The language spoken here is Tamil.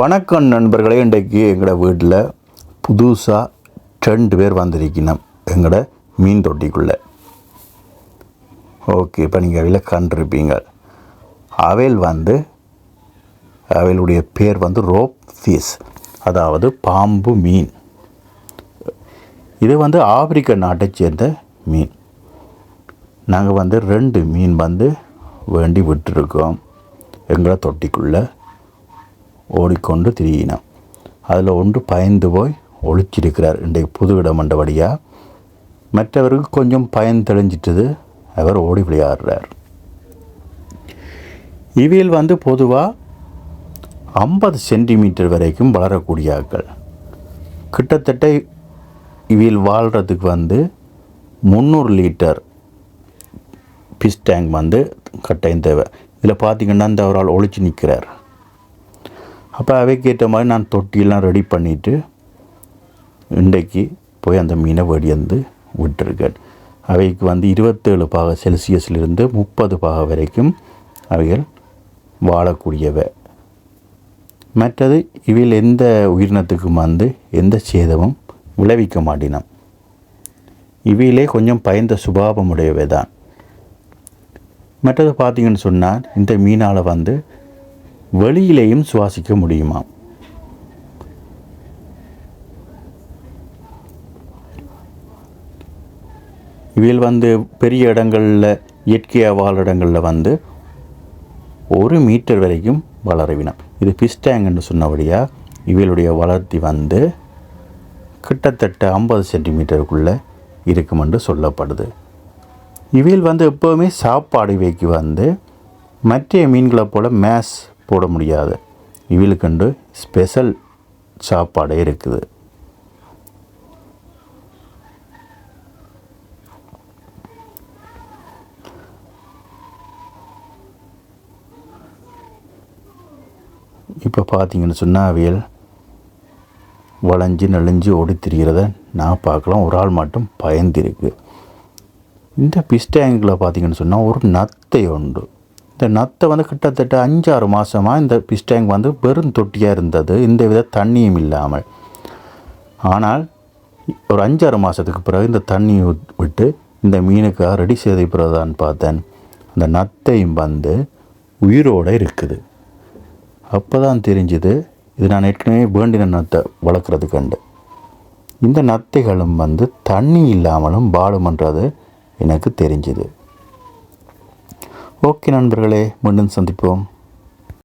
வணக்கம் நண்பர்களே இன்றைக்கு எங்களோட வீட்டில் புதுசாக ரெண்டு பேர் வந்திருக்கணும் எங்களோட மீன் தொட்டிக்குள்ளே. ஓகே இப்போ நீங்கள் அவையில் கண்டிருப்பீங்க. அவையில் வந்து அவைகளுடைய பேர் வந்து ரோப் ஃபீஸ் அதாவது பாம்பு மீன். இது வந்து ஆப்பிரிக்க நாட்டை சேர்ந்த மீன். நாங்கள் வந்து ரெண்டு மீன் வந்து வேண்டி விட்டுருக்கோம் எங்களை தொட்டிக்குள்ளே. ஓடிக்கொண்டு திரியினான். அதில் ஒன்று பயந்து போய் ஒழிச்சிருக்கிறார். இன்றைக்கு புது இடம் மண்டபடியாக மற்றவருக்கு கொஞ்சம் பயன் தெளிஞ்சிட்டது. அவர் ஓடி விளையாடுறார். இவையில் வந்து பொதுவாக ஐம்பது சென்டிமீட்டர் வரைக்கும் வளரக்கூடிய ஆட்கள். கிட்டத்தட்ட இவையில் வாழ்கிறதுக்கு வந்து முந்நூறு லிட்டர் பிஸ் டேங்க் வந்து கட்டாயம் தேவை. இதில் பார்த்தீங்கன்னா இந்த அவரால் ஒழிச்சு நிற்கிறார். அப்போ அவைக்கேற்ற மாதிரி நான் தொட்டியெல்லாம் ரெடி பண்ணிவிட்டு இன்றைக்கு போய் அந்த மீனை வெடியந்து விட்டுருக்கேன். அவைக்கு வந்து இருபத்தேழு பாக செல்சியஸ்லேருந்து முப்பது பாக வரைக்கும் அவைகள் வாழக்கூடியவை. மற்றது இவையில் எந்த உயிரினத்துக்கும் வந்து எந்த சேதமும் விளைவிக்க மாட்டினோம். இவையிலே கொஞ்சம் பயந்த சுபாவமுடையவை தான் மற்றது பார்த்தீங்கன்னு சொன்னால் இந்த மீனால் வந்து வெளியிலேயும் சுவாசிக்க முடியுமா? இவையில் வந்து பெரிய இடங்களில் இயற்கையாக வாழ் இடங்களில் வந்து ஒரு மீட்டர் வரைக்கும் வளரவினம் இது ஃபிஷ் சொன்னபடியாக இவைகளுடைய வளர்த்தி வந்து கிட்டத்தட்ட ஐம்பது சென்டிமீட்டருக்குள்ளே இருக்கும் என்று சொல்லப்படுது. இவையில் வந்து எப்போவுமே சாப்பாடு வைக்கு வந்து மற்ற மீன்களை போல் மேஸ் போட முடியாது. இவளுக்குண்டு ஸ்பெஷல் சாப்பாடே இருக்குது. இப்போ பார்த்தீங்கன்னு சொன்னால் அவியல் வளைஞ்சு நெளிஞ்சு ஓடி திரிகிறத நான் பார்க்கலாம். ஒரு ஆள் மட்டும் பயந்திருக்கு. இந்த பிஸ்டேங்கில் பார்த்தீங்கன்னு சொன்னால் ஒரு நத்தை உண்டு. இந்த நத்தை வந்து கிட்டத்தட்ட அஞ்சாறு மாதமாக இந்த பிஸ் டேங்க் வந்து வெறும் தொட்டியாக இருந்தது. இந்த வித தண்ணியும் இல்லாமல். ஆனால் ஒரு அஞ்சாறு மாதத்துக்கு பிறகு இந்த தண்ணியை விட்- விட்டு இந்த மீனுக்காக ரெடி செய்த பிறகுதான் பார்த்தேன். அந்த நத்தையும் வந்து உயிரோடு இருக்குது. அப்போ தான் தெரிஞ்சுது இது நான் ஏற்கனவே வேண்டின நத்தை வளர்க்குறது கண்டு. இந்த நத்தைகளும் வந்து தண்ணி இல்லாமலும் பாடுமன்றது எனக்கு தெரிஞ்சுது. ஓகே நண்பர்களே மீண்டும் சந்திப்போம்.